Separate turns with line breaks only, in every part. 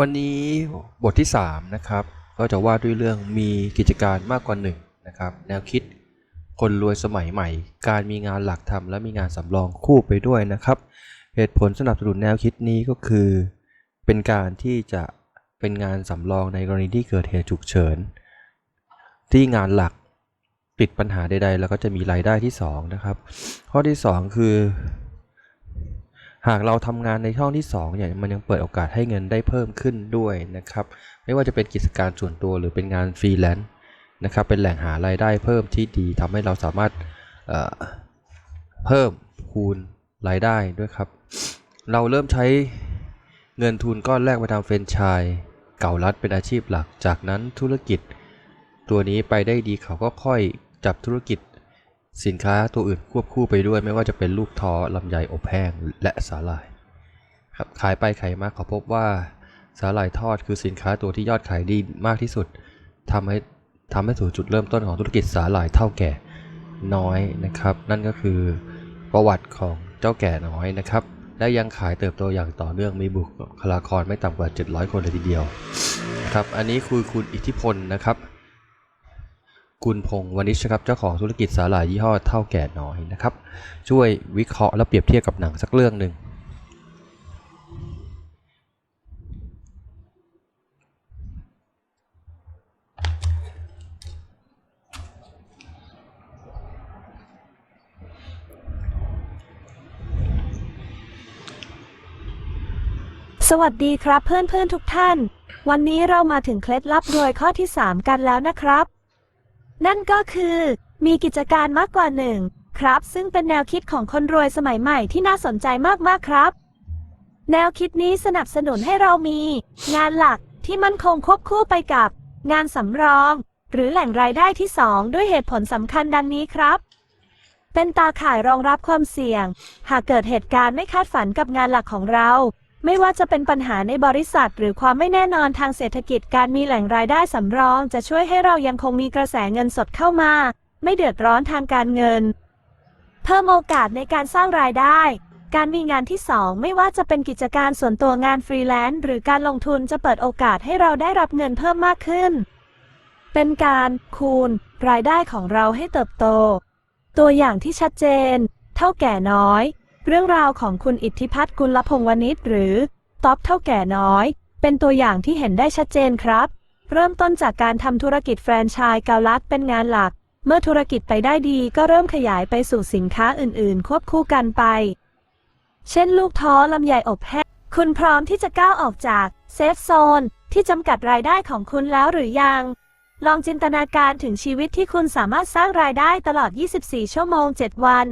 วันนี้บทที่ 3 นะครับ ก็จะว่าด้วยเรื่องมีกิจการมากกว่าหนึ่งนะครับ แนวคิดคนรวยสมัยใหม่ การมีงานหลักทำและมีงานสำรองคู่ไปด้วยนะครับ เหตุผลสนับสนุนแนวคิดนี้ก็คือ เป็นการที่จะเป็นงานสำรองในกรณีที่เกิดเหตุฉุกเฉิน ที่งานหลักติดปัญหาใดๆ แล้วก็จะมีรายได้ที่ 2 นะครับ ข้อที่ 2 คือ หากเราทำงานในช่องที่2เนี่ยมันยังเปิดโอกาสให้เงินได้เพิ่มขึ้นด้วยนะครับไม่ว่าจะเป็นกิจการส่วนตัวหรือเป็นงานฟรีแลนซ์นะครับเป็นแหล่งหารายได้เพิ่มที่ดีทำให้เราสามารถเเพิ่มคูณรายได้ด้วยครับ เราเริ่มใช้เงินทุนก้อนแรกไปทำเฟรนไชส์เก่ารัดเป็นอาชีพหลัก จากนั้นธุรกิจ ตัวนี้ไปได้ดีเขาก็ค่อยจับธุรกิจ สินค้าตัวอื่นควบคู่ไปด้วย ไม่ว่าจะเป็นลูกท้อลำไยอบแห้งและสาหร่ายครับขายไปขายมาขาพบว่าสาหร่ายทอดคือสินค้าตัวที่ยอดขายดีมากที่สุดทำให้ทำให้สู่จุดเริ่มต้นของธุรกิจสาหร่ายเท่าแก่น้อยนะครับ นั่นก็คือประวัติของเจ้าแก่น้อยนะครับ และยังขายเติบโตอย่างต่อเนื่องมีบุคลากรไม่ต่ำกว่า 700 คนเลยทีเดียวนะครับอันนี้คือคุณอิทธิพลนะครับ กุลพงศ์วณิชครับเจ้าของธุรกิจสาหร่ายยี่ห้อเท่าแก่น้อยนะครับ ช่วยวิเคราะห์และเปรียบเทียบกับหนังสักเรื่องหนึ่ง
สวัสดีครับเพื่อนๆทุกท่าน วันนี้เรามาถึงเคล็ดลับรวยข้อที่ 3 กันแล้วนะครับ นั่นก็คือ มีกิจการมากกว่าหนึ่งครับ ซึ่งเป็นแนวคิดของคนรวยสมัยใหม่ที่น่าสนใจมากๆครับ แนวคิดนี้สนับสนุนให้เรามี งานหลักที่มั่นคงควบคู่ไปกับ งานสำรอง หรือแหล่งรายได้ที่2ด้วยเหตุผลสำคัญดังนี้ครับ เป็นตาข่ายรองรับความเสี่ยง หากเกิดเหตุการณ์ไม่คาดฝันกับงานหลักของเรา ไม่ว่าจะเป็นปัญหาในบริษัท หรือความไม่แน่นอนทางเศรษฐกิจการมีแหล่งรายได้สำรอง จะช่วยให้เรายังคงมีกระแสเงินสดเข้ามา ไม่เดือดร้อนทางการเงิน เพิ่มโอกาสในการสร้างรายได้ การมีงานที่ 2 ไม่ว่าจะเป็นกิจการส่วนตัวงานฟรีแลนซ์หรือการลงทุนจะเปิดโอกาสให้เราได้รับเงินเพิ่มมากขึ้น เป็นการคูณ รายได้ของเราให้เติบโต ตัวอย่างที่ชัดเจน เท่าแก่น้อย เรื่องราวของคุณอิทธิพัฒน์กุลพงศ์วณิชหรือต๊อบเท่าแก่น้อย เป็นตัวอย่างที่เห็นได้ชัดเจนครับ เริ่มต้นจากการทำธุรกิจแฟรนไชส์เกาลัดเป็นงานหลัก เมื่อธุรกิจไปได้ดีก็เริ่มขยายไปสู่สินค้าอื่น ๆ ควบคู่กันไป เช่นลูกท้อลำไยอบแห้งคุณพร้อมที่จะก้าวออกจากเซฟโซนที่จำกัดรายได้ของคุณแล้วหรือยัง ลองจินตนาการถึงชีวิตที่คุณสามารถสร้างรายได้ตลอด 24 ชั่วโมง 7 วัน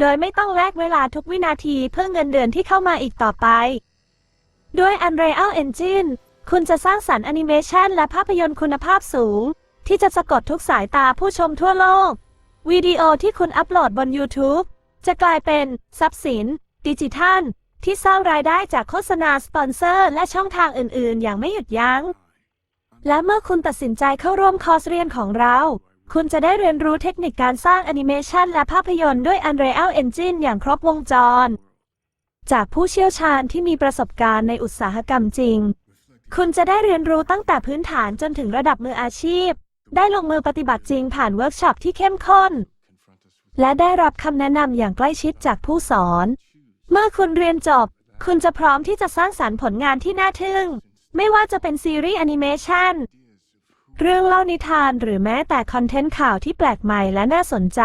โดยไม่ต้องแลกเวลาทุกวินาทีเพื่อเงินเดือนที่เข้ามาอีกต่อไป ด้วย Unreal Engine คุณจะสร้างสรรค์แอนิเมชันและภาพยนตร์คุณภาพสูง ที่จะสะกดทุกสายตาผู้ชมทั่วโลก วิดีโอที่คุณอัปโหลดบน YouTube จะกลายเป็น ทรัพย์สิน ดิจิทัล ที่สร้างรายได้จากโฆษณาสปอนเซอร์ และช่องทางอื่น ๆ อย่างไม่หยุดยัง้ง และเมื่อคุณตัดสินใจเข้าร่วมคอร์สเรียนของเรา คุณจะได้เรียนรู้เทคนิคการสร้างแอนิเมชันและภาพยนตร์ด้วย Unreal Engine อย่างครบวงจร จากผู้เชี่ยวชาญที่มีประสบการณ์ในอุตสาหกรรมจริง คุณจะได้เรียนรู้ตั้งแต่พื้นฐานจนถึงระดับมืออาชีพ ได้ลงมือปฏิบัติจริงผ่านเวิร์กช็อปที่เข้มข้น และได้รับคำแนะนำอย่างใกล้ชิดจากผู้สอน เมื่อคุณเรียนจบ คุณจะพร้อมที่จะสร้างสรรค์ผลงานที่น่าทึ่ง ไม่ว่าจะเป็นซีรีส์แอนิเมชัน เรื่องเล่านิทานหรือแม้แต่คอนเทนต์ข่าวที่แปลกใหม่และน่าสนใจ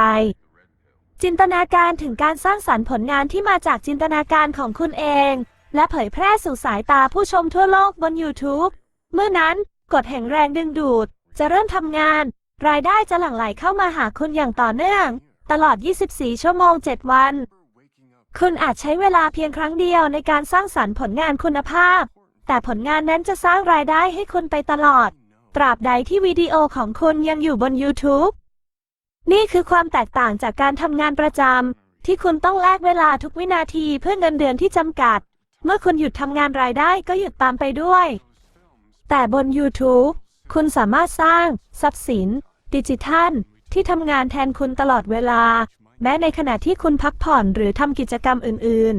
จินตนาการถึงการสร้างสรรค์ผลงานที่มาจากจินตนาการของคุณเอง และเผยแพร่สู่สายตาผู้ชมทั่วโลกบน YouTube เมื่อนั้นกฎแห่งแรงดึงดูด จะเริ่มทำงาน รายได้จะหลั่งไหลเข้ามาหาคุณอย่างต่อเนื่อง ตลอด 24 ชั่วโมง 7 วัน คุณอาจใช้เวลาเพียงครั้งเดียวในการสร้างสรรค์ผลงานคุณภาพ แต่ผลงานนั้นจะสร้างรายได้ให้คุณไปตลอด ตราบใดที่วิดีโอของคุณยังอยู่บน YouTube นี่คือความแตกต่างจากการทำงานประจำที่คุณต้องแลกเวลาทุกวินาทีเพื่อเงินเดือนที่จำกัด เมื่อคุณหยุดทำงานรายได้ก็หยุดตามไปด้วย แต่บน YouTube คุณสามารถสร้าง ทรัพย์สิน ดิจิทัล ที่ทำงานแทนคุณตลอดเวลา แม้ในขณะที่คุณพักผ่อนหรือทำกิจกรรมอื่น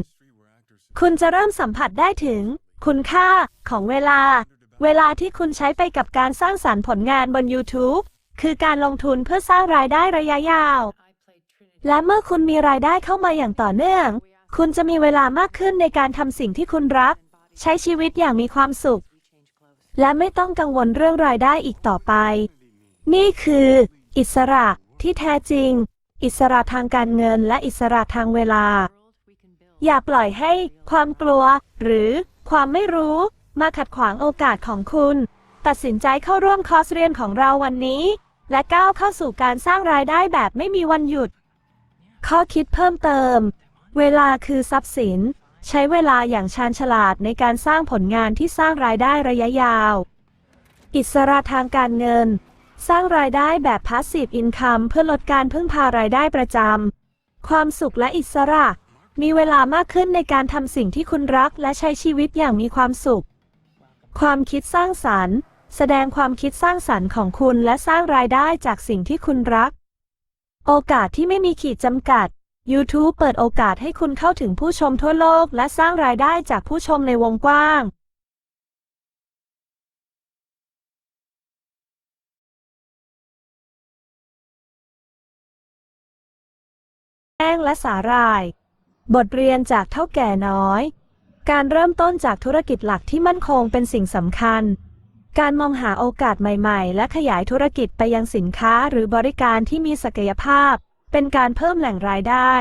ๆ คุณจะเริ่มสัมผัสได้ถึง คุณค่าของเวลา เวลาที่คุณใช้ไปกับการสร้างสรรค์ผลงานบน YouTube คือการลงทุนเพื่อสร้างรายได้ระยะยาว และเมื่อคุณมีรายได้เข้ามาอย่างต่อเนื่อง คุณจะมีเวลามากขึ้นในการทำสิ่งที่คุณรัก ใช้ชีวิตอย่างมีความสุข และไม่ต้องกังวลเรื่องรายได้อีกต่อไป นี่คือ อิสระที่แท้จริง อิสระทางการเงินและอิสระทางเวลา อย่าปล่อยให้ความกลัวหรือความไม่รู้ มาขัดขวางโอกาสของคุณ ตัดสินใจเข้าร่วมคอร์สเรียนของเราวันนี้ และก้าวเข้าสู่การสร้างรายได้แบบไม่มีวันหยุด ข้อคิดเพิ่มเติม เวลาคือทรัพย์สิน ใช้เวลาอย่างชาญฉลาดในการสร้างผลงานที่สร้างรายได้ระยะยาว อิสระทางการเงิน สร้างรายได้แบบ Passive Income เพื่อลดการพึ่งพารายได้ประจำความสุขและอิสระมีเวลามากขึ้นในการทำสิ่งที่คุณรักและใช้ชีวิตอย่างมีความสุข ความคิดสร้างสรรค์ แสดงความคิดสร้างสรรค์ของคุณและสร้างรายได้จากสิ่งที่คุณรัก โอกาสที่ไม่มีขีดจำกัด YouTube เปิดโอกาสให้คุณเข้าถึงผู้ชมทั่วโลก และสร้างรายได้จากผู้ชมในวงกว้าง แป้งและสาหร่าย บทเรียนจากเท่าแก่น้อย การเริ่มต้นจากธุรกิจหลักที่มั่นคงเป็นสิ่งสำคัญ การมองหาโอกาสใหม่ๆ และขยายธุรกิจไปยังสินค้าหรือบริการที่มีศักยภาพ เป็นการเพิ่มแหล่งรายได้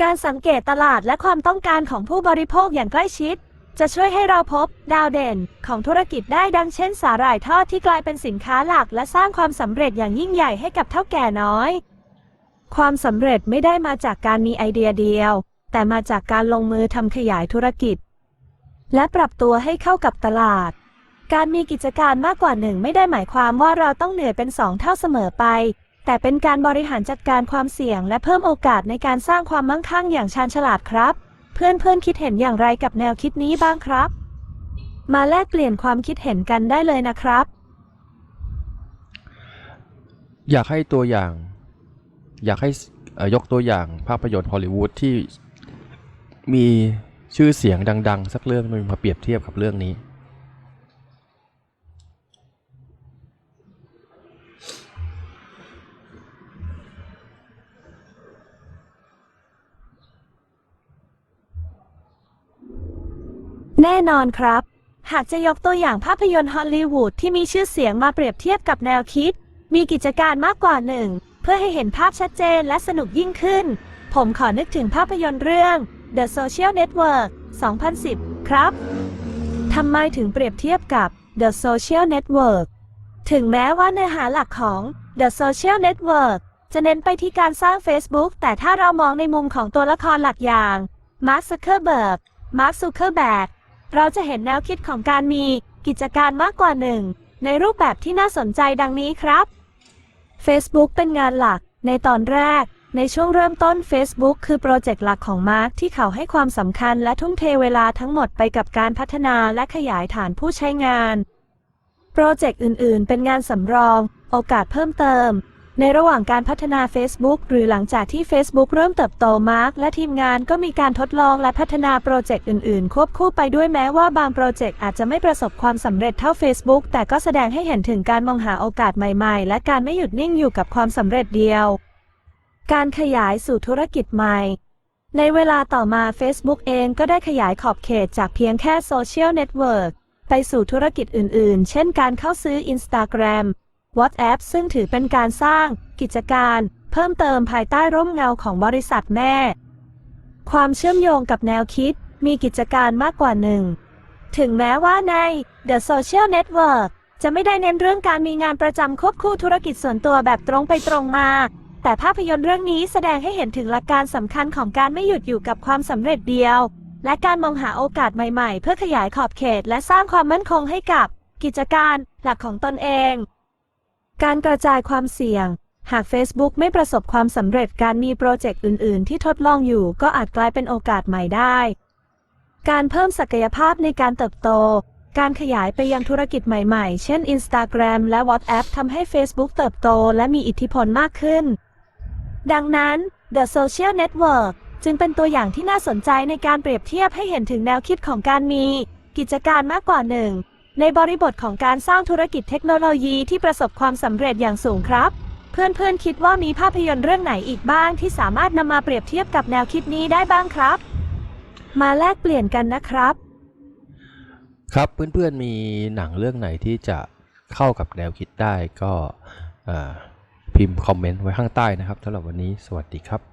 การสังเกตตลาดและความต้องการของผู้บริโภคอย่างใกล้ชิด จะช่วยให้เราพบ ดาวเด่น ของธุรกิจได้ดังเช่น สาหร่ายทอดที่กลายเป็นสินค้าหลัก และสร้างความสำเร็จอย่างยิ่งใหญ่ให้กับเท่าแก่น้อย ความสำเร็จไม่ได้มาจากการมีไอเดียเดียว แต่มาจากการลงมือทำขยายธุรกิจ และปรับตัวให้เข้ากับตลาด การมีกิจการมากกว่าหนึ่งไม่ได้หมายความว่าเราต้องเหนื่อยเป็นสองเท่าเสมอไป แต่เป็นการบริหารจัดการความเสี่ยง และเพิ่มโอกาสในการสร้างความมั่งคั่งอย่างชาญฉลาดครับ เพื่อนเพื่อนๆคิดเห็นอย่างไรกับแนวคิดนี้บ้างครับ มาแลกเปลี่ยนความคิดเห็นกันได้เลยนะครับ
อยากให้ตัวอย่าง อยากให้เอ่อยกตัวอย่างภาพยนตร์ฮอลลีวูดที่ มีชื่อเสียงดัง ๆ สักเรื่องหนึงมาเปรียบเทียบกับเรื่องนี้
แน่นอนครับ หากจะยกตัวอย่างภาพยนตร์ฮอลลีวูดที่มีชื่อเสียงมาเปรียบเทียบกับแนวคิด มีกิจการมากกว่าหนึ่ง เพื่อให้เห็นภาพชัดเจนและสนุกยิ่งขึ้น ผมขอนึกถึงภาพยนตร์เรื่อง The Social Network 2010 ครับ ทำไมถึงเปรียบเทียบกับ The Social Network ถึงแม้ว่าเนื้อหาหลักของ The Social Network จะเน้นไปที่การสร้าง Facebook แต่ถ้าเรามองในมุมของตัวละครหลักอย่าง Mark Zuckerberg Mark Zuckerberg เราจะเห็นแนวคิดของการมีกิจการมากกว่าหนึ่ง ในรูปแบบที่น่าสนใจดังนี้ครับ Facebook เป็นงานหลัก ในตอนแรก ในช่วงเริ่มต้น Facebook คือโปรเจกต์หลักของมาร์คที่เขาให้ความสำคัญและทุ่มเทเวลาทั้งหมดไปกับการพัฒนาและขยายฐานผู้ใช้งาน โปรเจกต์อื่น ๆ เป็นงานสำรอง โอกาสเพิ่มเติม ในระหว่างการพัฒนา Facebook หรือหลังจากที่ Facebook เริ่มเติบโตมาร์คและทีมงานก็มีการทดลองและพัฒนาโปรเจกต์อื่น ๆ ควบคู่ไปด้วยแม้ว่าบางโปรเจกต์อาจจะไม่ประสบความสำเร็จเท่า Facebook แต่ก็แสดงให้เห็นถึงการมองหาโอกาสใหม่ ๆ และการไม่หยุดนิ่งอยู่กับความสำเร็จเดียว การขยายสู่ธุรกิจใหม่ ในเวลาต่อมา Facebook เองก็ได้ขยายขอบเขตจากเพียงแค่โซเชียลเน็ตเวิร์กไปสู่ธุรกิจอื่นๆ เช่นการเข้าซื้อ Instagram WhatsApp ซึ่งถือเป็นการสร้าง กิจการ เพิ่มเติมภายใต้ร่มเงาของบริษัทแม่ ความเชื่อมโยงกับแนวคิด มีกิจการมากกว่าหนึ่ง ถึงแม้ว่าใน The Social Network จะไม่ได้เน้นเรื่องการมีงานประจำควบคู่ธุรกิจส่วนตัวแบบตรงไปตรงมา แต่ภาพยนตร์เรื่องนี้แสดงให้เห็นถึงหลักการสำคัญของการไม่หยุดอยู่กับความสำเร็จเดียว และการมองหาโอกาสใหม่ๆ เพื่อขยายขอบเขตและสร้างความมั่นคงให้กับ กิจการหลักของตนเอง การกระจายความเสี่ยง หาก Facebook ไม่ประสบความสำเร็จการมีโปรเจกต์อื่น ๆ ที่ทดลองอยู่ก็อาจกลายเป็นโอกาสใหม่ได้ การเพิ่มศักยภาพในการเติบโตการขยายไปยังธุรกิจใหม่ๆ เช่น Instagram และ WhatsApp ทำให้ Facebook เติบโตและมีอิทธิพลมากขึ้น ดังนั้น The Social Network จึงเป็นตัวอย่างที่น่าสนใจในการเปรียบเทียบให้เห็นถึงแนวคิดของการมี กิจการมากกว่าหนึ่ง ในบริบทของการสร้างธุรกิจเทคโนโลยีที่ประสบความสำเร็จอย่างสูงครับ เพื่อนๆคิดว่ามีภาพยนตร์เรื่องไหนอีกบ้างที่สามารถนำมาเปรียบเทียบกับแนวคิดนี้ได้บ้างครับ มาแลกเปลี่ยนกันนะครับ
ครับเพื่อนๆมีหนังเรื่องไหนที่จะเข้ากับแนวคิดได้ก็อ่า พิมพ์คอมเมนต์ไว้ข้างใต้นะครับสำหรับวันนี้สวัสดีครับ